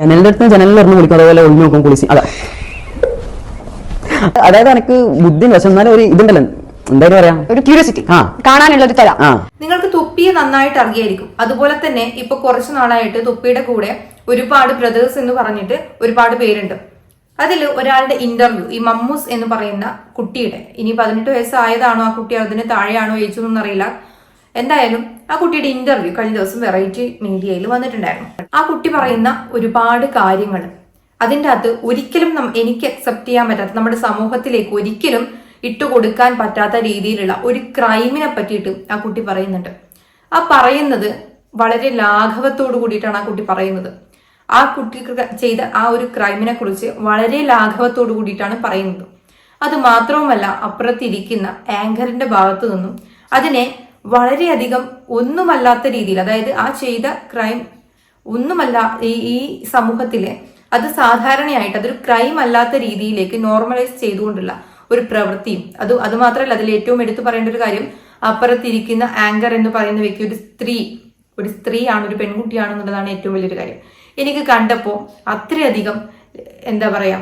ജനലിന്റെ അടുത്ത് ജനലിൽ ഇറങ്ങി വിളിക്കും. അതേപോലെ ഒളിഞ്ഞു നോക്കും കുളിച്ച് അതെ. അതായത് എനിക്ക് ബുദ്ധി പക്ഷെ എന്നാലും ഒരു ഇതുണ്ടല്ലോ. എന്തായാലും പറയാ? ഒരു ക്യൂരിയോസിറ്റി ആ. കാണാനുള്ള ഒരു തല നിങ്ങൾക്ക് തുപ്പിയെ നന്നായിട്ട് അറിയായിരിക്കും. അതുപോലെ തന്നെ ഇപ്പൊ കുറച്ചു നാളായിട്ട് തുപ്പിയുടെ കൂടെ ഒരുപാട് ബ്രദേഴ്സ് എന്ന് പറഞ്ഞിട്ട് ഒരുപാട് പേരുണ്ട്. അതിൽ ഒരാളുടെ ഇന്റർവ്യൂ ഈ മമ്മൂസ് എന്ന് പറയുന്ന കുട്ടിയുടെ ഇനി പതിനെട്ട് വയസ്സായതാണോ ആ കുട്ടി? അതിന് താഴെയാണോ ഏജ് ഒന്നും അറിയില്ല. എന്തായാലും ആ കുട്ടിയുടെ ഇന്റർവ്യൂ കഴിഞ്ഞ ദിവസം വെറൈറ്റി മീഡിയയിൽ വന്നിട്ടുണ്ടായിരുന്നു. ആ കുട്ടി പറയുന്ന ഒരുപാട് കാര്യങ്ങൾ അതിന്റെ അകത്ത് ഒരിക്കലും എനിക്ക് അക്സെപ്റ്റ് ചെയ്യാൻ പറ്റാത്ത നമ്മുടെ സമൂഹത്തിലേക്ക് ഒരിക്കലും ഇട്ടുകൊടുക്കാൻ പറ്റാത്ത രീതിയിലുള്ള ഒരു ക്രൈമിനെ പറ്റിയിട്ട് ആ കുട്ടി പറയുന്നുണ്ട്. ആ പറയുന്നത് വളരെ ലാഘവത്തോടു കൂടിയിട്ടാണ് ആ കുട്ടി പറയുന്നത്. ആ കുട്ടി ചെയ്ത ആ ഒരു ക്രൈമിനെ കുറിച്ച് വളരെ ലാഘവത്തോടു കൂടിയിട്ടാണ് പറയുന്നത്. അത് മാത്രവുമല്ല അപ്പുറത്തിരിക്കുന്ന ആങ്കറിന്റെ ഭാഗത്തു നിന്നും അതിനെ വളരെയധികം ഒന്നുമല്ലാത്ത രീതിയിൽ അതായത് ആ ചെയ്ത ക്രൈം ഒന്നുമല്ല ഈ ഈ സമൂഹത്തിലെ അത് സാധാരണയായിട്ട് അതൊരു ക്രൈം അല്ലാത്ത രീതിയിലേക്ക് നോർമലൈസ് ചെയ്തുകൊണ്ടുള്ള ഒരു പ്രവൃത്തിയും അത് അതുമാത്രമല്ല അതിൽ ഏറ്റവും എടുത്തു പറയേണ്ട ഒരു കാര്യം അപ്പുറത്തിരിക്കുന്ന ആങ്കർ എന്ന് പറയുന്ന വ്യക്തി ഒരു സ്ത്രീ ഒരു സ്ത്രീയാണ് ഒരു പെൺകുട്ടിയാണെന്നുള്ളതാണ് ഏറ്റവും വലിയൊരു കാര്യം. എനിക്ക് കണ്ടപ്പോൾ അത്രയധികം എന്താ പറയാ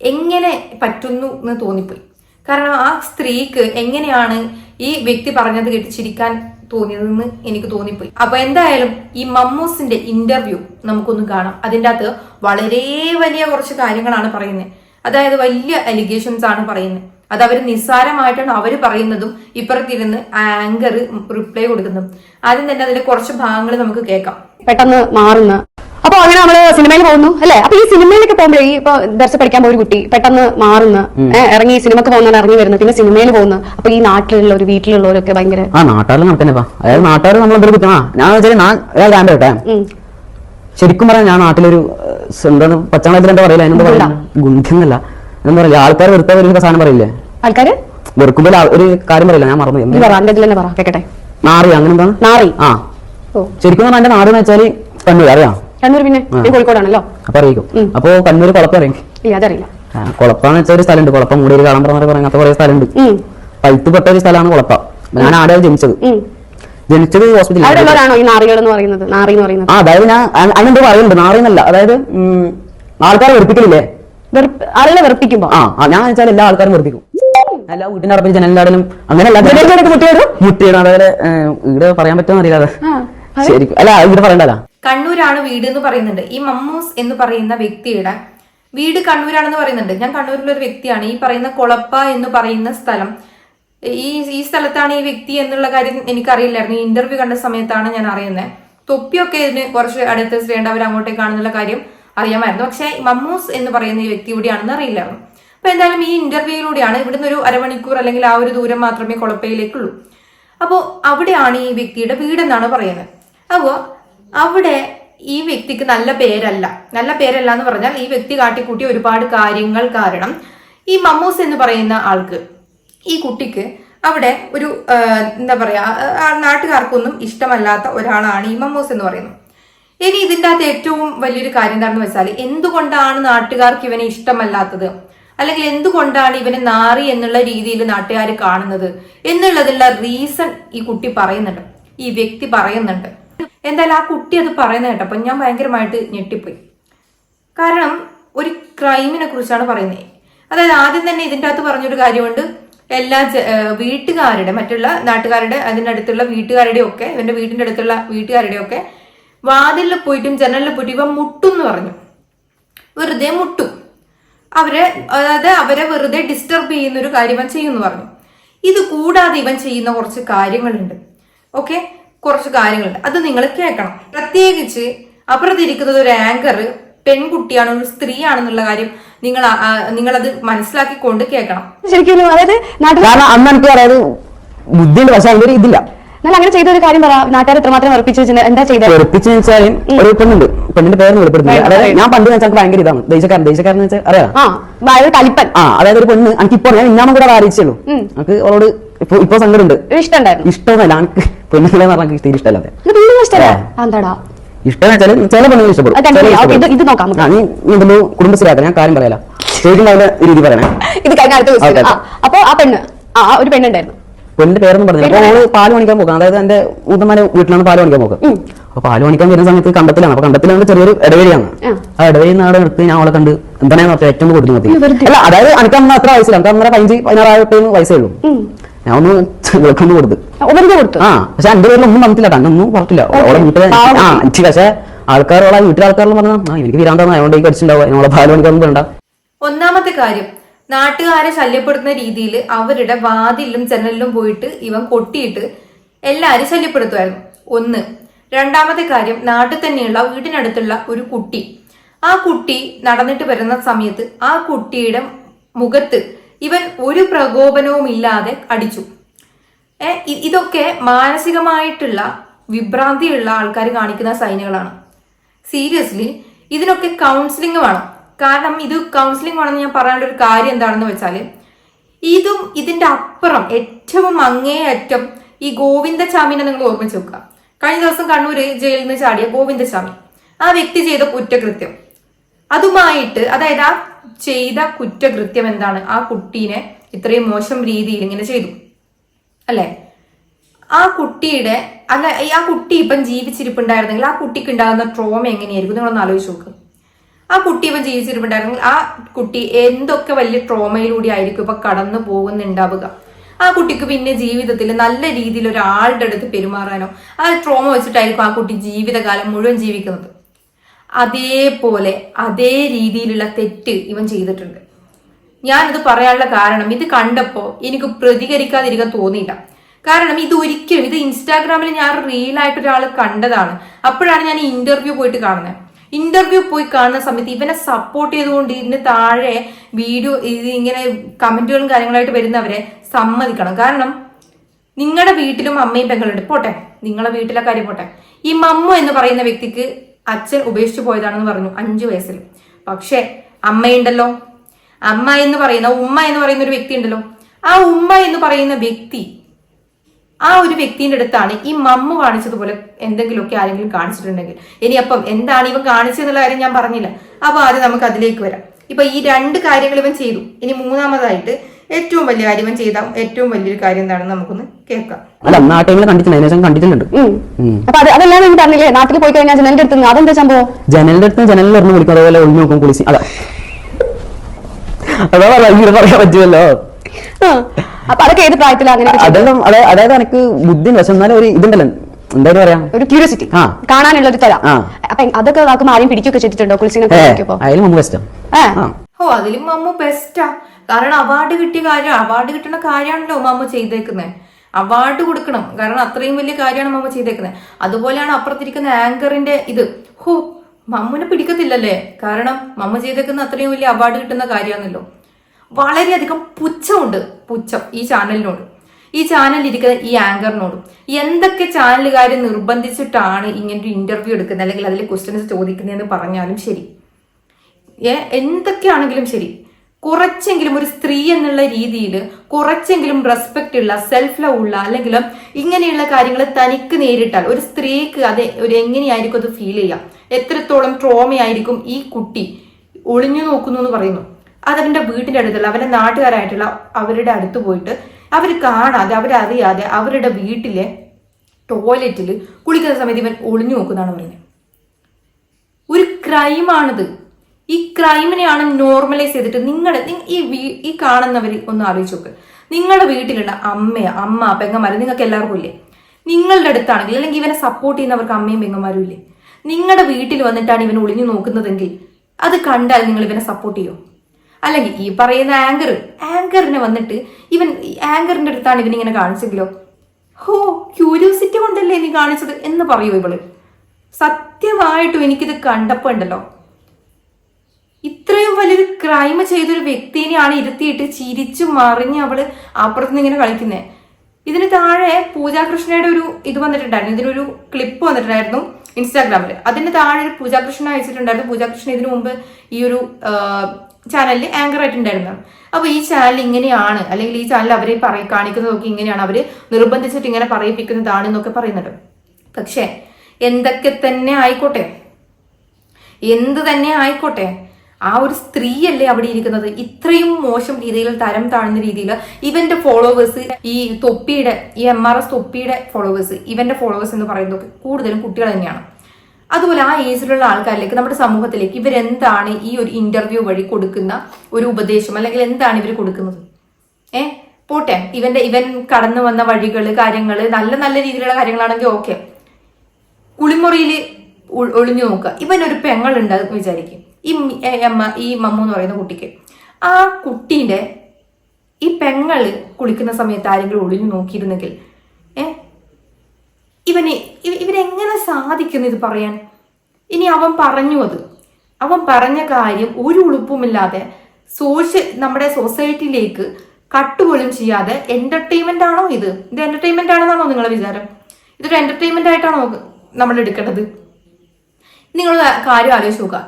എങ്ങനെ പറ്റുന്നു എന്ന് തോന്നിപ്പോയി. കാരണം ആ സ്ത്രീക്ക് എങ്ങനെയാണ് ഈ വ്യക്തി പറഞ്ഞത് കേട്ട് ചിരിക്കാൻ തോന്നിയതെന്ന് എനിക്ക് തോന്നിപ്പോയി. അപ്പൊ എന്തായാലും ഈ മമ്മൂസിന്റെ ഇന്റർവ്യൂ നമുക്കൊന്ന് കാണാം. അതിന്റെ അകത്ത് വളരെ വലിയ കുറച്ച് കാര്യങ്ങളാണ് പറയുന്നത്. അതായത് വലിയ അലിഗേഷൻസ് ആണ് പറയുന്നത്. അത് അവർ നിസ്സാരമായിട്ടാണ് അവർ പറയുന്നതും ഇപ്പുറത്തിരുന്ന് ആങ്കർ റിപ്ലൈ കൊടുക്കുന്നതും. ആദ്യം തന്നെ അതിന്റെ കുറച്ച് ഭാഗങ്ങൾ നമുക്ക് കേൾക്കാം. പെട്ടെന്ന് മാറുന്ന അപ്പൊ അങ്ങനെ നമ്മൾ സിനിമയിൽ പോകുന്നു അല്ലെ? അപ്പൊ ഈ സിനിമയിലേക്ക് പോകുമ്പോഴേ ഈ ഇപ്പൊ ദർശ പഠിക്കാൻ പോയ ഒരു കുട്ടി പെട്ടെന്ന് മാറുന്ന ഇറങ്ങി സിനിമക്ക് പോകുന്ന ഇറങ്ങി വരുന്നു പിന്നെ സിനിമയിൽ പോകുന്നു. അപ്പൊ ഈ നാട്ടിലുള്ള ഒരു വീട്ടിലുള്ളവരൊക്കെ ഭയങ്കര ആ നാട്ടുകാരും നടക്കന്നെപ്പാ അതായത് നാട്ടുകാർ നമ്മളെന്തൊരു കുറ്റമാ ഞാൻ വെച്ചാൽ ഞാൻ ഒരാൾ ഞാൻ കേട്ടെ. ശരിക്കും പറഞ്ഞാൽ ഞാൻ നാട്ടിലൊരു എന്താണ് പച്ചവെള്ളത്തിൽ എന്താ പറയില്ല അതിനെന്താ. പറയുക ഗുണ്ടെന്നല്ല. എന്താ പറയില്ല ആൾക്കാർ വെറുതെ ഒരു സാധനം പറയില്ലേ? ആൾക്കാര്? വെറുക്കുമ്പോൾ ഒരു കാര്യം പറയില്ല ഞാൻ മറന്നു നാറി അങ്ങനെ എന്താണ് നാറി. ആ. ശരിക്കും പറഞ്ഞാൽ എന്റെ നാട് എന്ന് വെച്ചാൽ കണ്ണൂർ അറിയാം? കണ്ണൂർ പിന്നെ കോഴിക്കോടാണല്ലോ. അപ്പൊ അറിയിക്കും. അപ്പൊ കണ്ണൂർ കുളപ്പം അറിയാം. ഇല്ല അതറിയില്ല. കുളപ്പാന്ന് വെച്ചാൽ ഒരു സ്ഥലമുണ്ട്. കുളപ്പം ഒരു എന്നൊക്കെ പറയുന്ന കുറെ സ്ഥലമുണ്ട്. പഴുത്തുപെട്ട ഒരു സ്ഥലമാണ് കുളപ്പ. ഞാൻ ആടെ ജനിച്ചത്. ജനിച്ചത് ഹോസ്പിറ്റലിൽ ആ അതായത് ഞാൻ അ- അന്നെന്തോ പറയുന്നുണ്ട്. നാറിന്നല്ല അതായത് ആൾക്കാരെ വെറുപ്പിക്കലില്ലേ? വെറുപ്പ് ആളുകളെ വെറുപ്പിക്കുമ്പോ? ആ ഞാൻ വെച്ചാൽ എല്ലാ ആൾക്കാരും വെറുപ്പിക്കും. എല്ലാ വീട്ടിന്റെ അടപ്പിൽ അങ്ങനെ മുട്ടിയിടും? മുട്ടിയിടും അതേപോലെ ഇവിടെ പറയാൻ പറ്റുമോ അറിയില്ല. ശരിക്കും. അല്ല ഇവിടെ പറയണ്ടല്ല. കണ്ണൂരാണ് വീട് എന്ന് പറയുന്നുണ്ട്. ഈ മമ്മൂസ് എന്ന് പറയുന്ന വ്യക്തിയുടെ വീട് കണ്ണൂരാണെന്ന് പറയുന്നുണ്ട്. ഞാൻ കണ്ണൂരിലുള്ള ഒരു വ്യക്തിയാണ്. ഈ പറയുന്ന കൊളപ്പ എന്ന് പറയുന്ന സ്ഥലം. ഈ ഈ സ്ഥലത്താണ് ഈ വ്യക്തി എന്നുള്ള കാര്യം എനിക്കറിയില്ലായിരുന്നു. ഈ ഇന്റർവ്യൂ കണ്ട സമയത്താണ് ഞാൻ അറിയുന്നത് തൊപ്പിയൊക്കെ ഇതിന് കുറച്ച് അടുത്ത് ചെയ്യേണ്ട അവർ അങ്ങോട്ടേക്കാണെന്നുള്ള കാര്യം അറിയാമായിരുന്നു. പക്ഷേ മമ്മൂസ് എന്ന് പറയുന്ന ഈ വ്യക്തി ഇവിടെയാണെന്ന് അറിയില്ലായിരുന്നു. അപ്പൊ എന്തായാലും ഈ ഇന്റർവ്യൂയിലൂടെയാണ് ഇവിടുന്ന് ഒരു അരമണിക്കൂർ അല്ലെങ്കിൽ ആ ഒരു ദൂരം മാത്രമേ കൊളപ്പയിലേക്കുള്ളൂ. അപ്പോൾ അവിടെയാണ് ഈ വ്യക്തിയുടെ വീടെന്നാണ് പറയുന്നത്. അപ്പോൾ അവിടെ ഈ വ്യക്തിക്ക് നല്ല പേരല്ല. നല്ല പേരല്ല എന്ന് പറഞ്ഞാൽ ഈ വ്യക്തി കാട്ടിക്കൂട്ടിയ ഒരുപാട് കാര്യങ്ങൾ കാരണം ഈ മമ്മൂസ് എന്ന് പറയുന്ന ആൾക്ക് ഈ കുട്ടിക്ക് അവിടെ ഒരു എന്താ പറയാ നാട്ടുകാർക്കൊന്നും ഇഷ്ടമല്ലാത്ത ഒരാളാണ് ഈ മമ്മൂസ് എന്ന് പറയുന്നത്. ഇനി ഇതിന്റെ അകത്ത് ഏറ്റവും വലിയൊരു കാര്യം എന്താണെന്ന് വെച്ചാൽ എന്തുകൊണ്ടാണ് നാട്ടുകാർക്ക് ഇവനെ ഇഷ്ടമല്ലാത്തത്? അല്ലെങ്കിൽ എന്തുകൊണ്ടാണ് ഇവനെ നാറി എന്നുള്ള രീതിയിൽ നാട്ടുകാർ കാണുന്നത്? എന്നുള്ളതിലുള്ള റീസൺ ഈ കുട്ടി പറയുന്നുണ്ട്. ഈ വ്യക്തി പറയുന്നുണ്ട്. എന്തായാലും ആ കുട്ടി അത് പറയുന്നത് കേട്ടപ്പോൾ ഞാൻ ഭയങ്കരമായിട്ട് ഞെട്ടിപ്പോയി. കാരണം ഒരു ക്രൈമിനെ കുറിച്ചാണ് പറയുന്നത് അതായത് ആദ്യം തന്നെ ഇതിന്റെ അകത്ത് പറഞ്ഞൊരു കാര്യമുണ്ട്. എല്ലാ വീട്ടുകാരുടെ മറ്റുള്ള നാട്ടുകാരുടെ അതിന്റെ അടുത്തുള്ള വീട്ടുകാരുടെ ഒക്കെ ഇവന്റെ വീടിന്റെ അടുത്തുള്ള വീട്ടുകാരുടെ ഒക്കെ വാതിലിൽ പോയിട്ടും ജനലിൽ പോയിട്ടും ഇവ മുട്ടും എന്ന് പറഞ്ഞു. വെറുതെ മുട്ടും. അവരെ അതായത് അവരെ വെറുതെ ഡിസ്റ്റർബ് ചെയ്യുന്ന ഒരു കാര്യം ഇവൻ ചെയ്യുമെന്ന് പറഞ്ഞു. ഇത് കൂടാതെ ഇവൻ ചെയ്യുന്ന കുറച്ച് കാര്യങ്ങളുണ്ട്. ഓക്കെ കുറച്ച് കാര്യങ്ങളുണ്ട്. അത് നിങ്ങൾ കേൾക്കണം. പ്രത്യേകിച്ച് അപ്പുറത്തിരിക്കുന്നത് ഒരു ആങ്കർ പെൺകുട്ടിയാണ് ഒരു സ്ത്രീയാണെന്നുള്ള കാര്യം നിങ്ങൾ നിങ്ങളത് മനസ്സിലാക്കിക്കൊണ്ട് കേൾക്കണം. ശരിക്കും അതായത് അന്ന് എനിക്ക് അതായത് ബുദ്ധിയുണ്ട് പക്ഷെ അതിന്റെ ഒരു ഇതില്ല. എന്നാൽ അങ്ങനെ ചെയ്ത ഒരു കാര്യം പറ നാട്ടുകാർ എത്രമാത്രം വെറുപ്പിച്ചു എന്താ ചെയ്തത് വെറുപ്പിച്ച് വെച്ചാൽ ഒരു പെണ്ണുണ്ട്. പെണ്ണിന്റെ പേര് വെളിപ്പെടുത്തില്ല വേണ്ട, അതായത് വേണ്ട. ഞാൻ പണ്ട് വെച്ചാൽ ഭയങ്കര ഇതാണ്. ദേശക്കാരൻ ദേശക്കാരൻ എന്ന് വെച്ചാൽ അറിയാം. ആ അതായത് കലിപ്പൻ. ആ അതായത് ഒരു പെണ്ണ്. എനിക്ക് ഇപ്പൊ ഞാൻ ഇന്നാമ കൂടെ വാരിച്ചുള്ളൂ എനിക്ക് അവളോട് ഇപ്പൊ ഇപ്പൊ സങ്കടമുണ്ട്. ഇഷ്ടമുണ്ടായിരുന്നു ഇഷ്ടമല്ല എനിക്ക് പെണ്ണുങ്ങളെ പറഞ്ഞാൽ തീരെ ഇഷ്ടമല്ലാതെ എന്താടാ ഇഷ്ടം വെച്ചാൽ ചില പെണ്ണുങ്ങൾ ഇഷ്ടപ്പെടും. ഇത് നോക്കാം ഞാൻ ആ, നീ നീ എന്തെല്ലോ കുടുംബശ്രീയാക്കാം ഞാൻ കാര്യം പറയാല. ശരിക്കും രീതി പറയണേ. ഇത് കഴിഞ്ഞ അടുത്ത അപ്പൊ ആ പെണ്ണ് ആ ഒരു പെണ്ണുണ്ടായിരുന്നു. പെണ്ണിന്റെ പേരൊന്നും പറഞ്ഞില്ല. അപ്പൊ അവൾ പാൽ പണിക്കാൻ പോകാം. അതായത് എന്റെ മൂത്തമാരെ വീട്ടിലാണ് പാൽ പണിക്കാൻ പോകാം. അപ്പൊ പാൽ പണിക്കാൻ വരുന്ന സമയത്ത് കണ്ടത്തിലാണ്. അപ്പൊ കണ്ടത്തിലാണ് ചെറിയൊരു ഇടവേലിയാണ് ആ. ഇടവേലി നാട് എടുത്ത് ഞാൻ അവളെ കണ്ട് എന്താണ് ഏറ്റവും കൂടുതൽ നിർത്തി അല്ല അതായത് എനിക്ക് അന്ന് അത്ര വയസ്സില്ല. എനിക്ക് അന്നേരം പതിനഞ്ച് പതിനാറായിരത്തി വയസ്സേ ഉള്ളൂ. ഞാൻ ഒന്ന് വിളക്കൊന്ന് കൊടുത്ത്. ആ പക്ഷെ എന്റെ പേരിൽ ഒന്നും വന്നിട്ടില്ല. കേട്ടോ ഒന്നും പറഞ്ഞില്ല അവളെ വീട്ടിലെ ആ പക്ഷെ ആൾക്കാരോളെ വീട്ടിലെ ആൾക്കാരെല്ലാം പറഞ്ഞാൽ ആ എനിക്ക് വിരാന്താണ് അതുകൊണ്ട് ഈ കടിച്ചിട്ടുണ്ടാവുക നമ്മളെ പാൽ പണിക്കൊന്നും വേണ്ട ഒന്നാമത്തെ കാര്യം നാട്ടുകാരെ ശല്യപ്പെടുത്തുന്ന രീതിയിൽ അവരുടെ വാതിലും ജനലിലും പോയിട്ട് ഇവൻ കൊട്ടിയിട്ട് എല്ലാരും ശല്യപ്പെടുത്തുമായിരുന്നു. ഒന്ന്. രണ്ടാമത്തെ കാര്യം നാട്ടിൽ തന്നെയുള്ള വീടിനടുത്തുള്ള ഒരു കുട്ടി. ആ കുട്ടി നടന്നിട്ട് വരുന്ന സമയത്ത് ആ കുട്ടിയുടെ മുഖത്ത് ഇവൻ ഒരു പ്രകോപനവും ഇല്ലാതെ അടിച്ചു. ഇതൊക്കെ മാനസികമായിട്ടുള്ള വിഭ്രാന്തിയുള്ള ആൾക്കാർ കാണിക്കുന്ന സൈനുകളാണ് സീരിയസ്ലി ഇതിനൊക്കെ കൗൺസിലിംഗ് വേണം. കാരണം ഇത് കൗൺസിലിംഗ് വേണമെന്ന് ഞാൻ പറയാനുള്ള ഒരു കാര്യം എന്താണെന്ന് വെച്ചാൽ ഇതും ഇതിന്റെ അപ്പുറം ഏറ്റവും അങ്ങേയറ്റം ഈ ഗോവിന്ദചാമിനെ നിങ്ങൾ ഓർമ്മിച്ച് വെക്കുക. കഴിഞ്ഞ ദിവസം കണ്ണൂര് ജയിലിൽ നിന്ന് ചാടിയ ഗോവിന്ദചാമി ആ വ്യക്തി ചെയ്ത കുറ്റകൃത്യം. അതുമായിട്ട് അതായത് ആ ചെയ്ത കുറ്റകൃത്യം എന്താണ്? ആ കുട്ടീനെ ഇത്രയും മോശം രീതിയിൽ ഇങ്ങനെ ചെയ്തു. അല്ലേ? ആ കുട്ടിയുടെ അല്ല ആ കുട്ടി ഇപ്പം ജീവിച്ചിരിപ്പുണ്ടായിരുന്നെങ്കിൽ ആ കുട്ടിക്ക് ഉണ്ടാകുന്ന ട്രോമ എങ്ങനെയായിരിക്കും? നിങ്ങളൊന്ന് ആലോചിച്ച് നോക്ക്. ആ കുട്ടി ഇപ്പം ജീവിച്ചിരിപ്പുണ്ടായിരുന്നെങ്കിൽ ആ കുട്ടി എന്തൊക്കെ വലിയ ട്രോമയിലൂടെ ആയിരിക്കും ഇപ്പൊ കടന്നു പോകുന്നുണ്ടാവുക? ആ കുട്ടിക്ക് പിന്നെ ജീവിതത്തിൽ നല്ല രീതിയിൽ ഒരാളുടെ അടുത്ത് പെരുമാറാനോ ആ ട്രോമ വെച്ചിട്ടായിരിക്കും ആ കുട്ടി ജീവിതകാലം മുഴുവൻ ജീവിക്കുന്നത്. അതേപോലെ അതേ രീതിയിലുള്ള തെറ്റ് ഇവൻ ചെയ്തിട്ടുണ്ട്. ഞാൻ ഇത് പറയാനുള്ള കാരണം ഇത് കണ്ടപ്പോൾ എനിക്ക് പ്രതികരിക്കാതിരിക്കാൻ തോന്നിയില്ല. കാരണം ഇത് ഒരിക്കലും ഇത് ഇൻസ്റ്റാഗ്രാമിൽ ഞാൻ റീലായിട്ട് ഒരാൾ കണ്ടതാണ്. അപ്പോഴാണ് ഞാൻ ഇന്റർവ്യൂ പോയിട്ട് കാണുന്നത് ഇന്റർവ്യൂ പോയി കാണുന്ന സമയത്ത് ഇവനെ സപ്പോർട്ട് ചെയ്തുകൊണ്ട് ഇതിന് താഴെ വീഡിയോ ഇത് ഇങ്ങനെ കമന്റുകളും കാര്യങ്ങളായിട്ട് വരുന്നവരെ സമ്മതിക്കണം. കാരണം നിങ്ങളുടെ വീട്ടിലും അമ്മയും പെങ്ങളുണ്ട്. പോട്ടെ നിങ്ങളുടെ വീട്ടിലെ കാര്യം പോട്ടെ. ഈ മമ്മു എന്ന് പറയുന്ന വ്യക്തിക്ക് അച്ഛൻ ഉപേക്ഷിച്ചു പോയതാണെന്ന് പറഞ്ഞു അഞ്ചു വയസ്സിൽ. പക്ഷേ അമ്മയുണ്ടല്ലോ. അമ്മ എന്ന് പറയുന്ന ഉമ്മ എന്ന് പറയുന്ന ഒരു വ്യക്തി ഉണ്ടല്ലോ. ആ ഉമ്മ എന്ന് പറയുന്ന വ്യക്തി ആ ഒരു വ്യക്തിന്റെ അടുത്താണ് ഈ മമ്മ കാണിച്ചതുപോലെ എന്തെങ്കിലുമൊക്കെ ആരെങ്കിലും കാണിച്ചിട്ടുണ്ടെങ്കിൽ. ഇനി അപ്പം എന്താണ് ഇവൻ കാണിച്ചതെന്നുള്ള കാര്യം ഞാൻ പറഞ്ഞില്ല. അപ്പൊ ആദ്യം നമുക്ക് അതിലേക്ക് വരാം. ഇപ്പൊ ഈ രണ്ട് കാര്യങ്ങൾ ഇവൻ ചെയ്തു. ഇനി മൂന്നാമതായിട്ട് ഏറ്റവും വലിയ കാര്യം ഇവൻ ചെയ്ത ഏറ്റവും വലിയൊരു കാര്യം എന്താണെന്ന് നമുക്കൊന്ന് കേൾക്കാം. അല്ല അന്ന് കണ്ടിട്ടുണ്ട് കണ്ടിട്ടുണ്ട്. അപ്പൊ അതെല്ലാം പറഞ്ഞില്ലേ? നാട്ടിൽ പോയി കഴിഞ്ഞാൽ ജനലിന്റെ അടുത്ത് അതെന്താ സംഭവം? ജനലിന്റെ അടുത്ത് ജനലിൽ ഇറങ്ങി കുളിക്കും അതുപോലെ ഒളിഞ്ഞു നോക്കും കുളിച്ച് അതാ. അതാ പറയാ ഇങ്ങനെ പറയാൻ പറ്റുമല്ലോ. ആ. അപ്പൊ അതൊക്കെ ഏത് പ്രായത്തിലാ അങ്ങനെ അതെല്ലാം അതായത് എനിക്ക് ബുദ്ധി പക്ഷെ എന്നാലും ഒരു ഇതുണ്ടല്ലോ. പറയാ? ഒരു ക്യൂരിയോസിറ്റി ആ. കാണാനുള്ള ഒരു തല അപ്പൊ അതൊക്കെ നമുക്ക് ആരെയും പിടിക്കുകയൊക്കെ ചെയ്തിട്ടുണ്ടോ? കുളിസിനൊക്കെ ഏ. നോക്കിയപ്പോ അതിൽ ബെസ്റ്റാ ആ. ഓ അതിലും മമ്മു ബെസ്റ്റാ കാരണം അവാർഡ് കിട്ടിയ കാര്യം അവാർഡ് കിട്ടുന്ന കാര്യമാണല്ലോ മമ്മു ചെയ്തേക്കുന്നത് അവാർഡ് കൊടുക്കണം. കാരണം അത്രയും വലിയ കാര്യമാണ് മമ്മു ചെയ്തേക്കുന്നത് അതുപോലെയാണ് അപ്പുറത്തിരിക്കുന്ന ആങ്കറിന്റെ ഇത്. ഹോ മമ്മുനെ പിടിക്കത്തില്ലല്ലേ? കാരണം മമ്മ ചെയ്തേക്കുന്ന അത്രയും വലിയ അവാർഡ് കിട്ടുന്ന കാര്യമാണല്ലോ. വളരെയധികം പുച്ഛമുണ്ട്. പുച്ഛം ഈ ചാനലിനോട് ഈ ചാനലിൽ ഇരിക്കുന്ന ഈ ആങ്കറിനോടും എന്തൊക്കെ ചാനലുകാർ നിർബന്ധിച്ചിട്ടാണ് ഇങ്ങനൊരു ഇന്റർവ്യൂ എടുക്കുന്നത്? അല്ലെങ്കിൽ അതിൽ ക്വസ്റ്റ്യൻസ് ചോദിക്കുന്നതെന്ന് പറഞ്ഞാലും ശരി. എന്തൊക്കെയാണെങ്കിലും ശരി. കുറച്ചെങ്കിലും ഒരു സ്ത്രീ എന്നുള്ള രീതിയിൽ കുറച്ചെങ്കിലും റെസ്പെക്റ്റ് ഉള്ള സെൽഫ് ലവ് ഉള്ള അല്ലെങ്കിൽ ഇങ്ങനെയുള്ള കാര്യങ്ങൾ തനിക്ക് നേരിട്ടാൽ ഒരു സ്ത്രീക്ക് അത് ഒരു എങ്ങനെയായിരിക്കും അത് ഫീൽ ചെയ്യാം? എത്രത്തോളം ട്രോമയായിരിക്കും ഈ കുട്ടി ഒളിഞ്ഞു നോക്കുന്നു എന്ന് പറയുന്നു? അതവന്റെ വീട്ടിന്റെ അടുത്തുള്ള അവന്റെ നാട്ടുകാരായിട്ടുള്ള അവരുടെ അടുത്ത് പോയിട്ട് അവർ കാണാതെ അവരറിയാതെ അവരുടെ വീട്ടിലെ ടോയ്ലറ്റിൽ കുളിക്കുന്ന സമയത്ത് ഇവൻ ഒളിഞ്ഞു നോക്കുന്നതാണ് പറയുന്നത്. ഒരു ക്രൈമാണിത് ഈ ക്രൈമിനെയാണ് നോർമലൈസ് ചെയ്തിട്ട് നിങ്ങൾ ഈ ഈ കാണുന്നവർ ഒന്ന് ആലോചിച്ച് നോക്ക്. നിങ്ങളുടെ വീട്ടിലുള്ള അമ്മ അമ്മ പെങ്ങന്മാരും നിങ്ങൾക്ക് എല്ലാവർക്കും ഇല്ലേ? നിങ്ങളുടെ അടുത്താണെങ്കിൽ അല്ലെങ്കിൽ ഇവനെ സപ്പോർട്ട് ചെയ്യുന്നവർക്ക് അമ്മയും പെങ്ങന്മാരും ഇല്ലേ? നിങ്ങളുടെ വീട്ടിൽ വന്നിട്ടാണ് ഇവൻ ഒളിഞ്ഞു നോക്കുന്നതെങ്കിൽ അത് കണ്ടാൽ നിങ്ങൾ ഇവനെ സപ്പോർട്ട് ചെയ്യോ? അല്ലെങ്കിൽ ഈ പറയുന്ന ആങ്കർ ആങ്കറിനെ വന്നിട്ട് ഇവൻ ആങ്കറിന്റെ അടുത്താണ് ഇവൻ ഇങ്ങനെ കാണിച്ചെങ്കിലോ? ഹോ ക്യൂരിയോസിറ്റി കൊണ്ടല്ലേ നീ കാണിച്ചത് എന്ന് പറയൂ ഇവൾ? സത്യമായിട്ടും എനിക്കിത് കണ്ടപ്പോ ഉണ്ടല്ലോ. ഇത്രയും വലിയൊരു ക്രൈം ചെയ്തൊരു വ്യക്തിനെയാണ് ഇരുത്തിയിട്ട് ചിരിച്ചു മറിഞ്ഞ് അവൾ അപ്പുറത്തുനിന്ന് ഇങ്ങനെ കളിക്കുന്നത് ഇതിന് താഴെ പൂജാകൃഷ്ണയുടെ ഒരു ഇത് വന്നിട്ടുണ്ടായിരുന്നു. ഇതിനൊരു ക്ലിപ്പ് വന്നിട്ടുണ്ടായിരുന്നു ഇൻസ്റ്റാഗ്രാമിൽ അതിന്റെ താഴെ ഒരു പൂജാകൃഷ്ണ അയച്ചിട്ടുണ്ടായിരുന്നു. പൂജാകൃഷ്ണൻ ഇതിനു മുമ്പ് ഈ ഒരു ചാനലിൽ ആങ്കർ ആയിട്ടുണ്ടായിരുന്നു. അപ്പൊ ഈ ചാനൽ ഇങ്ങനെയാണ് അല്ലെങ്കിൽ ഈ ചാനൽ അവരെ പറ കാണിക്കുന്നതൊക്കെ ഇങ്ങനെയാണ് അവർ നിർബന്ധിച്ചിട്ട് ഇങ്ങനെ പറയിപ്പിക്കുന്നതാണ് എന്നൊക്കെ പറയുന്നുണ്ട്. പക്ഷേ എന്തൊക്കെ തന്നെ ആയിക്കോട്ടെ. എന്ത് തന്നെ ആയിക്കോട്ടെ. ആ ഒരു സ്ത്രീയല്ലേ അവിടെ ഇരിക്കുന്നത്? ഇത്രയും മോശം രീതിയിൽ തരം താഴ്ന്ന രീതിയിൽ ഇവന്റെ ഫോളോവേഴ്സ് ഈ തൊപ്പിയുടെ ഈ എം ആർ എസ് തൊപ്പിയുടെ ഫോളോവേഴ്സ് ഇവന്റെ ഫോളോവേഴ്സ് എന്ന് പറയുന്നത് കൂടുതലും കുട്ടികൾ തന്നെയാണ്. അതുപോലെ ആ ഏജിലുള്ള ആൾക്കാരിലേക്ക് നമ്മുടെ സമൂഹത്തിലേക്ക് ഇവരെന്താണ് ഈ ഒരു ഇന്റർവ്യൂ വഴി കൊടുക്കുന്ന ഒരു ഉപദേശം? അല്ലെങ്കിൽ എന്താണ് ഇവർ കൊടുക്കുന്നത്? ഏ? പോട്ടെ. ഇവന്റെ ഇവൻ കടന്നു വന്ന വഴികൾ കാര്യങ്ങൾ നല്ല നല്ല രീതിയിലുള്ള കാര്യങ്ങളാണെങ്കിൽ ഓക്കെ. കുളിമുറിയിൽ ഒളിഞ്ഞു നോക്കുക. ഇവൻ ഒരു പെങ്ങളുണ്ട് എന്ന് വിചാരിക്കും. ഈ അമ്മ ഈ മമ്മു എന്ന് പറയുന്ന കുട്ടിക്ക്. ആ കുട്ടീന്റെ ഈ പെങ്ങൾ കുളിക്കുന്ന സമയത്ത് ആരെങ്കിലും ഒളിഞ്ഞു നോക്കിയിരുന്നെങ്കിൽ ഏ ഇവനെ ഇവനെങ്ങനെ സാധിക്കുന്നു ഇത് പറയാൻ? ഇനി അവൻ പറഞ്ഞു അത്. അവൻ പറഞ്ഞ കാര്യം ഒരു ഉളുപ്പുമില്ലാതെ സോഷ്യൽ നമ്മുടെ സൊസൈറ്റിയിലേക്ക് കട്ടുപോലും ചെയ്യാതെ എന്റർടൈൻമെന്റ് ആണോ ഇത്? ഇത് എന്റർടൈൻമെന്റ് ആണെന്നാണോ നിങ്ങളുടെ വിചാരം? ഇതൊരു എന്റർടൈൻമെന്റ് ആയിട്ടാണോ നമ്മൾ എടുക്കേണ്ടത് നിങ്ങൾ കാര്യം ആലോചിച്ച് നോക്കുക.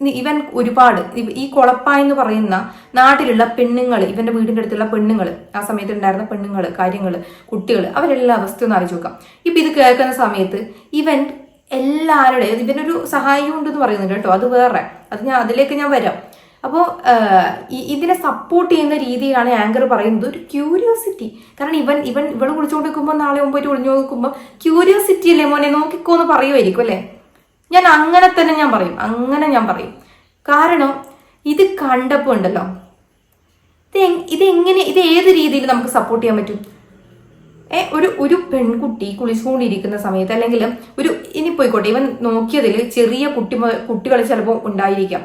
ഇവൻ ഒരുപാട്. ഈ കൊളപ്പ എന്ന് പറയുന്ന നാട്ടിലുള്ള പെണ്ണുങ്ങൾ ഇവന്റെ വീടിന്റെ അടുത്തുള്ള പെണ്ണുങ്ങൾ ആ സമയത്ത് ഉണ്ടായിരുന്ന പെണ്ണുങ്ങൾ കാര്യങ്ങൾ കുട്ടികൾ അവരെല്ലാം അവസ്ഥ ഒന്ന് ആലോചിച്ച് നോക്കാം. ഇപ്പൊ ഇത് കേൾക്കുന്ന സമയത്ത് ഇവൻ എല്ലാവരുടെയും ഇവനൊരു സഹായം ഉണ്ടെന്ന് പറയുന്നുണ്ട് കേട്ടോ അത് വേറെ. അത് ഞാൻ അതിലേക്ക് ഞാൻ വരാം. അപ്പോ ഇതിനെ സപ്പോർട്ട് ചെയ്യുന്ന രീതിയിലാണ് ആങ്കർ പറയുന്നത്. ഒരു ക്യൂരിയോസിറ്റി കാരണം ഇവൻ ഇവൻ ഇവിടെ കുളിച്ചുകൊണ്ട് നിൽക്കുമ്പോൾ നാളെ മുമ്പായിട്ട് ഒളിഞ്ഞു നോക്കുമ്പോൾ ക്യൂരിയോസിറ്റി അല്ലേ മോനെ? നോക്കിക്കോന്ന് പറയുമായിരിക്കും അല്ലേ? ഞാൻ അങ്ങനെ തന്നെ ഞാൻ പറയും അങ്ങനെ ഞാൻ പറയും. കാരണം ഇത് കണ്ടപ്പോൾ ഉണ്ടല്ലോ. ഇത് എങ്- ഇത് എങ്ങനെ ഇത് ഏത് രീതിയിൽ നമുക്ക് സപ്പോർട്ട് ചെയ്യാൻ പറ്റും? ഏ ഒരു ഒരു പെൺകുട്ടി കുളിച്ചുകൊണ്ടിരിക്കുന്ന സമയത്ത് അല്ലെങ്കിൽ ഒരു ഇനി പോയിക്കോട്ടെ ഇവൻ നോക്കിയതിൽ ചെറിയ കുട്ടി കുട്ടികൾ ചിലപ്പോൾ ഉണ്ടായിരിക്കാം.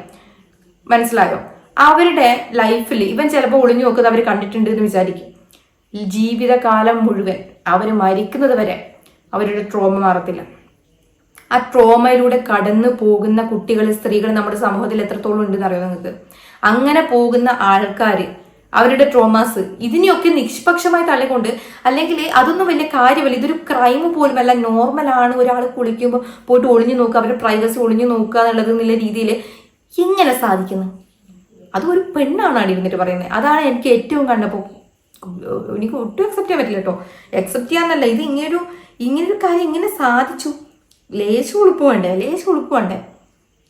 മനസ്സിലായോ? അവരുടെ ലൈഫിൽ ഇവൻ ചിലപ്പോൾ ഒളിഞ്ഞു നോക്കുന്നത് അവർ കണ്ടിട്ടുണ്ട് എന്ന് വിചാരിക്കും. ജീവിതകാലം മുഴുവൻ അവർ മരിക്കുന്നത് വരെ അവരുടെ ട്രോമ മാറത്തില്ല. ആ ട്രോമയിലൂടെ കടന്നു പോകുന്ന കുട്ടികൾ സ്ത്രീകൾ നമ്മുടെ സമൂഹത്തിൽ എത്രത്തോളം ഉണ്ടെന്ന് അറിയാം നിങ്ങൾക്ക് അങ്ങനെ പോകുന്ന ആൾക്കാർ അവരുടെ ട്രോമാസ് ഇതിനെയൊക്കെ നിഷ്പക്ഷമായി തള്ളിക്കൊണ്ട് അല്ലെങ്കിൽ അതൊന്നും വലിയ കാര്യമല്ല. ഇതൊരു ക്രൈം പോലും അല്ല. നോർമലാണ് ഒരാൾ കുളിക്കുമ്പോൾ പോയിട്ട് ഒളിഞ്ഞു നോക്കുക അവരുടെ പ്രൈവസി ഒളിഞ്ഞു നോക്കുക എന്നുള്ളത് എന്നുള്ള രീതിയിൽ എങ്ങനെ സാധിക്കുന്നു? അത് ഒരു പെണ്ണാണ് അടിയിരുന്നിട്ട് പറയുന്നത്. അതാണ് എനിക്ക് ഏറ്റവും കണ്ടപ്പോൾ എനിക്ക് ഒട്ടും അക്സെപ്റ്റ് ചെയ്യാൻ പറ്റില്ല കേട്ടോ. അക്സെപ്റ്റ് ചെയ്യാന്നല്ല ഇത് ഇങ്ങനൊരു ഇങ്ങനൊരു കാര്യം ഇങ്ങനെ സാധിച്ചു? ലേശം ഉളുപ്പ് വേണ്ടേ ലേശം ഉളുപ്പ് വേണ്ടേ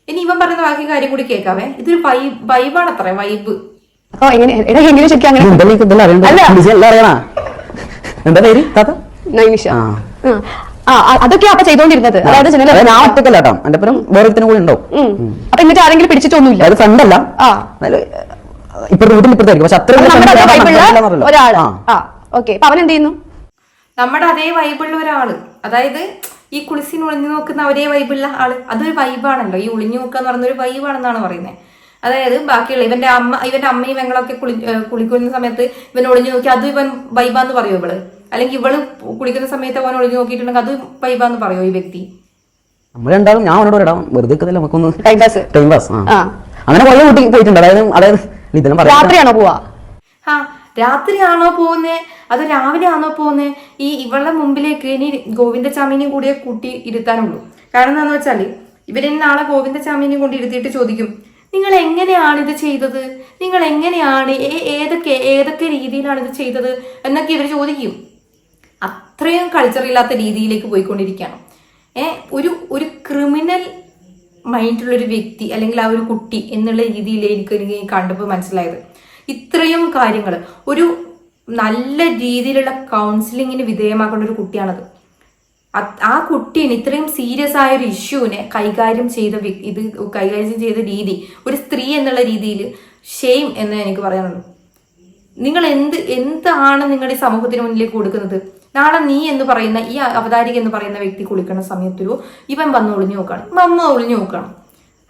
ഇനി ഇവൻ പറയുന്ന ബാക്കി കാര്യം കൂടി കേൾക്കാവേ. ഇതൊരു വൈബ് വൈബാണ് അത്ര വൈബ് അപ്പൊ എങ്ങനെ എടാ എങ്ങനെ ശരിക്കും അങ്ങനെ? നൈമിഷ. ആ. അതൊക്കെ അപ്പൊ ചെയ്തോണ്ടിരുന്നത്. അതായത് ഞാൻ ഒറ്റക്കല്ല കേട്ടോ. എന്റെ പേരും വേറെ കൂടെ ഉണ്ടാവും. അപ്പൊ എന്നിട്ട് ആരെങ്കിലും പിടിച്ചിട്ടൊന്നുമില്ല. അത് ഫ്രണ്ടല്ല ഇപ്പൊ റൂട്ടിൽ ഇപ്പഴത്തായിരിക്കും പക്ഷെ അത്ര ആ. ഓക്കെ. അപ്പൊ അവൻ എന്ത് ചെയ്യുന്നു? നമ്മുടെ അതേ വൈബുള്ള ഒരാൾ. അതായത് ഈ കുളിസിന് ഒളിഞ്ഞു നോക്കുന്ന ഒരേ വൈബുള്ള ആൾ. അതൊരു വൈബാണല്ലോ ഈ ഒളിഞ്ഞു നോക്കുക എന്ന് പറയുന്ന ഒരു വൈബാണെന്നാണ് പറയുന്നത്. അതായത് ബാക്കിയുള്ള ഇവന്റെ അമ്മ ഇവന്റെ അമ്മയും വെങ്ങളൊക്കെ കുളി കുളിക്കുന്ന സമയത്ത് ഇവൻ ഒളിഞ്ഞു നോക്കി അത് ഇവൻ വൈബാന്ന് പറയോ ഇവൾ? അല്ലെങ്കിൽ ഇവൾ കുളിക്കുന്ന സമയത്ത് അവൻ ഒളിഞ്ഞു നോക്കിയിട്ടുണ്ടെങ്കിൽ അത് വൈബാന്ന് പറയോ ഈ വ്യക്തി? നമ്മൾ രണ്ടാളും ഞാൻ അവനോട് ഇടാം വെറുതെ നമുക്കൊന്ന് ടൈം പാസ് ടൈം പാസ് ആ. അങ്ങനെ കുറെ കുട്ടി പോയിട്ടുണ്ട്. അതായത് അതായത് ഇതെല്ലാം രാത്രിയാണോ പോവാ? ആ രാത്രിയാണോ പോകുന്നേ അത് രാവിലെ ആണോ പോകുന്നത് ഈ ഇവളുടെ മുമ്പിലേക്ക് ഇനി ഗോവിന്ദചാമിനെയും കൂടിയേ കൂട്ടി ഇരുത്താനുള്ളൂ. കാരണം എന്താണെന്ന് വെച്ചാൽ ഇവരിനി നാളെ ഗോവിന്ദചാമിനെയും കൊണ്ട് ഇരുത്തിയിട്ട് ചോദിക്കും നിങ്ങൾ എങ്ങനെയാണ് ഇത് ചെയ്തത്? നിങ്ങൾ എങ്ങനെയാണ് ഏതൊക്കെ ഏതൊക്കെ രീതിയിലാണ് ഇത് ചെയ്തത്? എന്നൊക്കെ ഇവർ ചോദിക്കും. അത്രയും കൾച്ചർ ഇല്ലാത്ത രീതിയിലേക്ക് പോയിക്കൊണ്ടിരിക്കുകയാണ്. ഏ ഒരു ഒരു ക്രിമിനൽ മൈൻഡുള്ള ഒരു വ്യക്തി അല്ലെങ്കിൽ ആ ഒരു കുട്ടി എന്നുള്ള രീതിയിൽ എനിക്ക് കണ്ടപ്പോൾ മനസ്സിലായത്. ഇത്രയും കാര്യങ്ങൾ ഒരു നല്ല രീതിയിലുള്ള കൗൺസിലിങ്ങിന് വിധേയമാക്കേണ്ട ഒരു കുട്ടിയാണത്. ആ കുട്ടീനെ ഇത്രയും സീരിയസ് ആയ ഒരു ഇഷ്യൂവിനെ കൈകാര്യം ചെയ്ത ഇത് കൈകാര്യം ചെയ്ത രീതി ഒരു സ്ത്രീ എന്നുള്ള രീതിയിൽ ഷെയിം എന്ന് എനിക്ക് പറയാനുള്ളൂ. നിങ്ങൾ എന്ത് എന്താണ് നിങ്ങളുടെ സമൂഹത്തിന് മുന്നിലേക്ക് കൊടുക്കുന്നത്? നാളെ നീ എന്ന് പറയുന്ന ഈ അവതാരിക എന്ന് പറയുന്ന വ്യക്തി കുളിക്കുന്ന സമയത്തൊരു ഇവൻ വന്ന് ഒളിഞ്ഞു നോക്കണം. മമ്മ ഒളിഞ്ഞു നോക്കണം.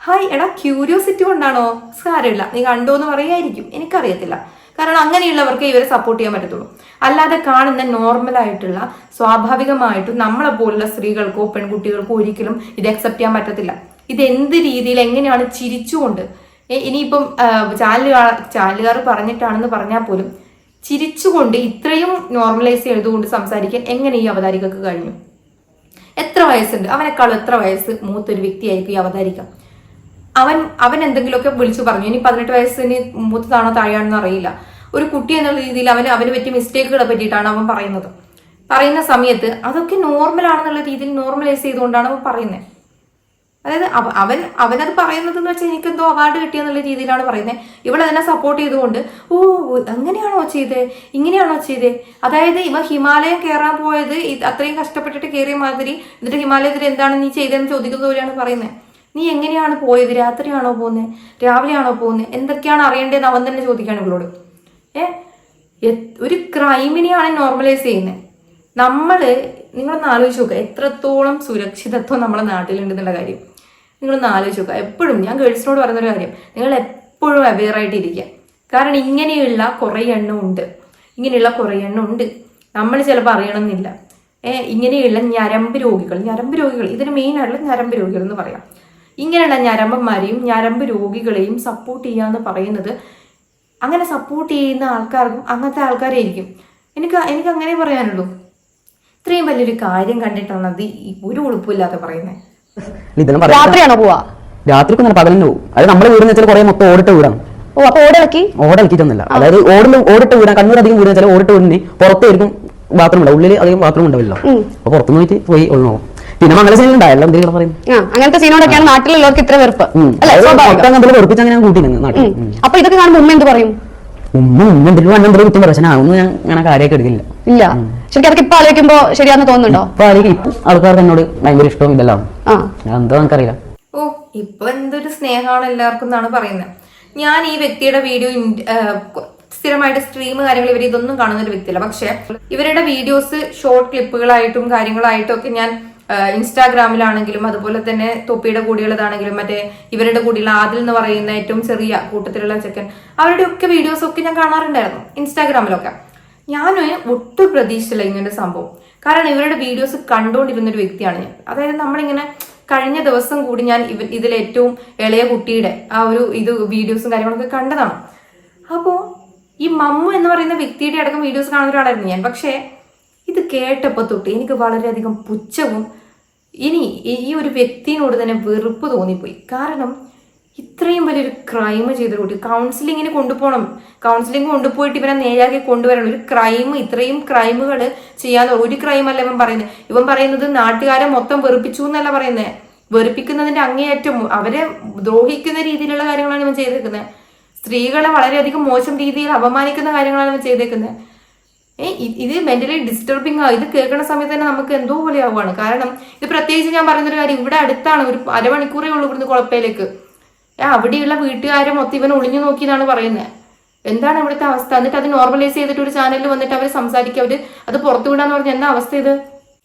ഹായ് എടാ ക്യൂരിയോസിറ്റി കൊണ്ടാണോ? സാരമില്ല. നീ കണ്ടോ എന്ന് പറയായിരിക്കും. എനിക്കറിയത്തില്ല. കാരണം അങ്ങനെയുള്ളവർക്ക് ഇവരെ സപ്പോർട്ട് ചെയ്യാൻ പറ്റത്തുള്ളൂ. അല്ലാതെ കാണുന്ന നോർമൽ ആയിട്ടുള്ള സ്വാഭാവികമായിട്ടും നമ്മളെ പോലുള്ള സ്ത്രീകൾക്കോ പെൺകുട്ടികൾക്കോ ഒരിക്കലും ഇത് അക്സെപ്റ്റ് ചെയ്യാൻ പറ്റത്തില്ല. ഇത് എന്ത് രീതിയിൽ എങ്ങനെയാണ് ചിരിച്ചുകൊണ്ട്? ഇനിയിപ്പം ചാനലുകാർ ചാനലുകാർ പറഞ്ഞിട്ടാണെന്ന് പറഞ്ഞാൽ പോലും ചിരിച്ചുകൊണ്ട് ഇത്രയും നോർമലൈസ് ചെയ്തുകൊണ്ട് സംസാരിക്കാൻ എങ്ങനെ ഈ അവതാരികക്ക് കഴിഞ്ഞു? എത്ര വയസ്സുണ്ട്? അവനേക്കാൾ എത്ര വയസ്സ് മൂത്തൊരു വ്യക്തിയായിരിക്കും ഈ അവതാരിക? അവൻ അവൻ എന്തെങ്കിലുമൊക്കെ വിളിച്ചു പറഞ്ഞു. ഇനി പതിനെട്ട് വയസ്സിന് മൂത്തതാണോ താഴെയാണെന്ന് അറിയില്ല. ഒരു കുട്ടി എന്നുള്ള രീതിയിൽ അവന് അവന് പറ്റിയ മിസ്റ്റേക്കുകളെ പറ്റിയിട്ടാണ് അവൻ പറയുന്നത്. പറയുന്ന സമയത്ത് അതൊക്കെ നോർമൽ ആണെന്നുള്ള രീതിയിൽ നോർമലൈസ് ചെയ്തുകൊണ്ടാണ് അവൻ പറയുന്നത് അതായത് അവൻ അവനത് പറയുന്നത് എന്ന് വെച്ചാൽ എനിക്ക് എന്തോ അവാർഡ് കിട്ടിയെന്നുള്ള രീതിയിലാണ് പറയുന്നത് ഇവൾ അതിനെ സപ്പോർട്ട് ചെയ്തുകൊണ്ട് ഓ അങ്ങനെയാണോ ചെയ്തേ? ഇങ്ങനെയാണോ ചെയ്തേ? അതായത് ഇവ ഹിമാലയം കയറാൻ പോയത് അത്രയും കഷ്ടപ്പെട്ടിട്ട് കയറിയ മാതിരി എന്നിട്ട് ഹിമാലയത്തിൽ എന്താണ് നീ ചെയ്തതെന്ന് ചോദിക്കുന്ന പോലെയാണ് പറയുന്നത് നീ എങ്ങനെയാണ് പോയത്? രാത്രിയാണോ പോകുന്നത് രാവിലെയാണോ പോകുന്നത് എന്തൊക്കെയാണ് അറിയേണ്ടതെന്ന് അവൻ തന്നെ ചോദിക്കുകയാണ് ഇവളോട്. ഏ? ഒരു ക്രൈമിനെയാണ് നോർമലൈസ് ചെയ്യുന്നത് നമ്മൾ നിങ്ങളൊന്ന് ആലോചിച്ച് നോക്കുക എത്രത്തോളം സുരക്ഷിതത്വം നമ്മുടെ നാട്ടിലുണ്ടെന്നുള്ള കാര്യം. നിങ്ങളൊന്ന് ആലോചിച്ച് നോക്കുക എപ്പോഴും ഞാൻ ഗേൾസിനോട് പറയുന്നൊരു കാര്യം. നിങ്ങൾ എപ്പോഴും അവെയർ ആയിട്ടിരിക്കുക കാരണം ഇങ്ങനെയുള്ള കുറേ എണ്ണം ഉണ്ട്. ഇങ്ങനെയുള്ള കുറേ എണ്ണം ഉണ്ട്. നമ്മൾ ചിലപ്പോൾ അറിയണമെന്നില്ല. ഇങ്ങനെയുള്ള ഞരമ്പ് രോഗികൾ ഞരമ്പ് രോഗികൾ. ഇതിന് മെയിൻ ആയിട്ടുള്ള ഞരമ്പ് രോഗികൾ എന്ന് പറയാം. ഇങ്ങനെയുള്ള ഞരമ്പന്മാരെയും ഞരമ്പ് രോഗികളെയും സപ്പോർട്ട് ചെയ്യുക എന്ന് പറയുന്നത് അങ്ങനെ സപ്പോർട്ട് ചെയ്യുന്ന ആൾക്കാർക്കും അങ്ങനത്തെ ആൾക്കാരായിരിക്കും. എനിക്ക് എനിക്ക് അങ്ങനെ പറയാനുള്ളൂ. ഇത്രയും വലിയൊരു കാര്യം കണ്ടിട്ടാണ് അത് ഒരു ഉളുപ്പില്ലാതെ പറയുന്നത്. രാത്രിയാണോ പോവാ? രാത്രി പകലിന് പോകും നമ്മുടെ വീട് വെച്ചാൽ കുറെ മൊത്തം ഓടിട്ട വീടാണ്. ഓ അപ്പൊ ഓടിളക്കി? ഓടലിക്കിട്ടൊന്നുമില്ല അതായത് ഓടിൽ ഓടിട്ട് വീടാണ്. കണ്ണൂർ അധികം വീട് വെച്ചാൽ ഓടിട്ട് വീടിന് പുറത്തായിരിക്കും ബാത്റൂം ഉണ്ടാവും. ഉള്ളിൽ അധികം ബാത്റൂം ഉണ്ടാവില്ല അപ്പൊ പുറത്തുനിന്ന് പോയിട്ട് പോയി ഉള്ളു പിന്നെ മംഗലശേരി ഉണ്ടായല്ലോ എന്തെങ്കിലും പറയും? ആ അങ്ങനത്തെ സീനോടൊക്കെയാണ് നാട്ടിലുള്ളവർക്ക് ഇത്ര വെറുപ്പ്. വെറുപ്പിച്ച് അങ്ങനെ കൂട്ടി നാട്ടിൽ. അപ്പൊ ഇതൊക്കെ കാണുമ്പോ ഉമ്മ എന്ത് പറയും? ഉമ്മ ഉമ്മ എന്തെങ്കിലും വണ്ണം എന്തെങ്കിലും കുറ്റം പ്രശ്നം അതൊന്നും ഞാൻ അങ്ങനെ കാര്യമൊക്കെ എടുക്കില്ല. ഇല്ല. ശരിക്കും അതൊക്കെ ഇപ്പൊ ആലോചിക്കുമ്പോ ശരിയാന്ന് തോന്നുന്നുണ്ടോ? ഇപ്പൊ ആലോചിക്കും ഇപ്പൊ ആൾക്കാർക്ക് എന്നോട് ഭയങ്കര ഇഷ്ടവും ഇതെല്ലാം. ആ. ഞാൻ എന്താ നമുക്കറിയില്ല ഓ ഇപ്പൊ എന്തൊരു സ്നേഹമാണ് എല്ലാവർക്കും എന്നാണ് പറയുന്നത് ഞാൻ ഈ വ്യക്തിയുടെ വീഡിയോ സ്ഥിരമായിട്ട് സ്ട്രീം കാര്യങ്ങൾ ഇവർ ഇതൊന്നും കാണുന്ന ഒരു വ്യക്തിയല്ല. പക്ഷെ ഇവരുടെ വീഡിയോസ് ഷോർട്ട് ക്ലിപ്പുകളായിട്ടും കാര്യങ്ങളായിട്ടും ഒക്കെ ഞാൻ ഇൻസ്റ്റാഗ്രാമിലാണെങ്കിലും അതുപോലെ തന്നെ തൊപ്പിയുടെ കൂടിയുള്ളതാണെങ്കിലും മറ്റേ ഇവരുടെ കൂടിയുള്ള ആദിൽ എന്ന് പറയുന്ന ഏറ്റവും ചെറിയ കൂട്ടത്തിലുള്ള ചെക്കൻ അവരുടെ ഒക്കെ വീഡിയോസ് ഒക്കെ ഞാൻ കാണാറുണ്ടായിരുന്നു ഇൻസ്റ്റാഗ്രാമിലൊക്കെ. ഞാൻ ഒട്ടും പ്രതീക്ഷിച്ചില്ല ഇങ്ങനെ സംഭവം. കാരണം ഇവരുടെ വീഡിയോസ് കണ്ടുകൊണ്ടിരുന്ന ഒരു വ്യക്തിയാണ് ഞാൻ. അതായത് നമ്മളിങ്ങനെ കഴിഞ്ഞ ദിവസം കൂടി ഞാൻ ഇവ ഇതിൽ ഏറ്റവും ഇളയ കുട്ടിയുടെ ആ ഒരു ഇത് വീഡിയോസും കാര്യങ്ങളൊക്കെ കണ്ടതാണ്. അപ്പോൾ ഈ മമ്മു എന്ന് പറയുന്ന വ്യക്തിയുടെ അടക്കം വീഡിയോസ് കാണുന്ന ഒരാളായിരുന്നു ഞാൻ. പക്ഷേ ഇത് കേട്ടപ്പോൾ തൊട്ട് എനിക്ക് വളരെയധികം പുച്ഛവും ഇനി ഈ- ഒരു വ്യക്തിയോട് തന്നെ വെറുപ്പ് തോന്നിപ്പോയി. കാരണം ഇത്രയും വലിയൊരു ക്രൈം ചെയ്ത കുട്ടി കൗൺസിലിങ്ങിന് കൊണ്ടുപോകണം. കൗൺസിലിംഗ് കൊണ്ടുപോയിട്ട് ഇവനെ നേരാക്കി കൊണ്ടുവരണം. ഒരു ക്രൈം ഇത്രയും ക്രൈമുകൾ ചെയ്യാൻ ഒരു ക്രൈം അല്ല ഇവൻ പറയുന്നത് ഇവൻ പറയുന്നത് നാട്ടുകാരെ മൊത്തം വെറുപ്പിച്ചു എന്നല്ല പറയുന്നത് വെറുപ്പിക്കുന്നതിന്റെ അങ്ങേയറ്റം അവരെ ദ്രോഹിക്കുന്ന രീതിയിലുള്ള കാര്യങ്ങളാണ് ഇവൻ ചെയ്തേക്കുന്നത് സ്ത്രീകളെ വളരെയധികം മോശം രീതിയിൽ അപമാനിക്കുന്ന കാര്യങ്ങളാണ് ഇവൻ ചെയ്തേക്കുന്നത് ഇത് മെന്റലി ഡിസ്റ്റർബിങ് ആ ഇത് കേൾക്കുന്ന സമയത്ത് തന്നെ നമുക്ക് എന്തോ പോലെ ആവുകയാണ്. കാരണം ഇത് പ്രത്യേകിച്ച് ഞാൻ പറയുന്നൊരു കാര്യം ഇവിടെ അടുത്താണ് ഒരു അരമണിക്കൂറേ ഉള്ളൂ ഇവിടുന്ന് കുഴപ്പയിലേക്ക് അവിടെയുള്ള വീട്ടുകാരെ മൊത്തം ഇവൻ ഒളിഞ്ഞു നോക്കിയെന്നാണ് പറയുന്നത് എന്താണ് ഇവിടുത്തെ അവസ്ഥ? എന്നിട്ട് അത് നോർമലൈസ് ചെയ്തിട്ട് ഒരു ചാനലിൽ വന്നിട്ട് അവർ സംസാരിക്കുക അവർ അത് പുറത്തു വിടാന്ന് പറഞ്ഞ എന്താ അവസ്ഥ ഇത്?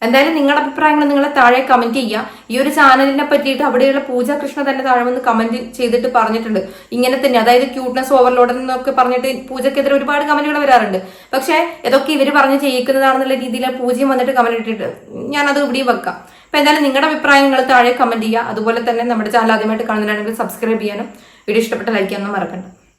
എന്തായാലും നിങ്ങളുടെ അഭിപ്രായങ്ങൾ നിങ്ങൾ താഴെ കമന്റ് ചെയ്യുക. ഈ ഒരു ചാനലിനെ പറ്റിയിട്ട് അവിടെയുള്ള പൂജ കൃഷ്ണ തന്നെ താഴെ വന്ന് കമന്റ് ചെയ്തിട്ട് പറഞ്ഞിട്ടുണ്ട്. ഇങ്ങനെ തന്നെ അതായത് ക്യൂട്ട്നെസ് ഓവർലോഡ് എന്നൊക്കെ പറഞ്ഞിട്ട് പൂജക്കെതിരെ ഒരുപാട് കമന്റുകൾ വരാറുണ്ട്. പക്ഷേ ഇതൊക്കെ ഇവർ പറഞ്ഞ് ചെയ്യിക്കുന്നതാണെന്നുള്ള രീതിയിൽ പൂജയും വന്നിട്ട് കമന്റ് ഇട്ടിട്ട് ഞാനത് ഇവിടെയും വെക്കാം. അപ്പൊ എന്തായാലും നിങ്ങളുടെ അഭിപ്രായങ്ങൾ താഴെ കമന്റ് ചെയ്യുക. അതുപോലെ തന്നെ നമ്മുടെ ചാനൽ ആദ്യമായിട്ട് കാണുന്നതാണെങ്കിൽ സബ്സ്ക്രൈബ് ചെയ്യാനും വീഡിയോ ഇഷ്ടപ്പെട്ട ലൈക്ക് ചെയ്യാനും മറക്കണ്ട.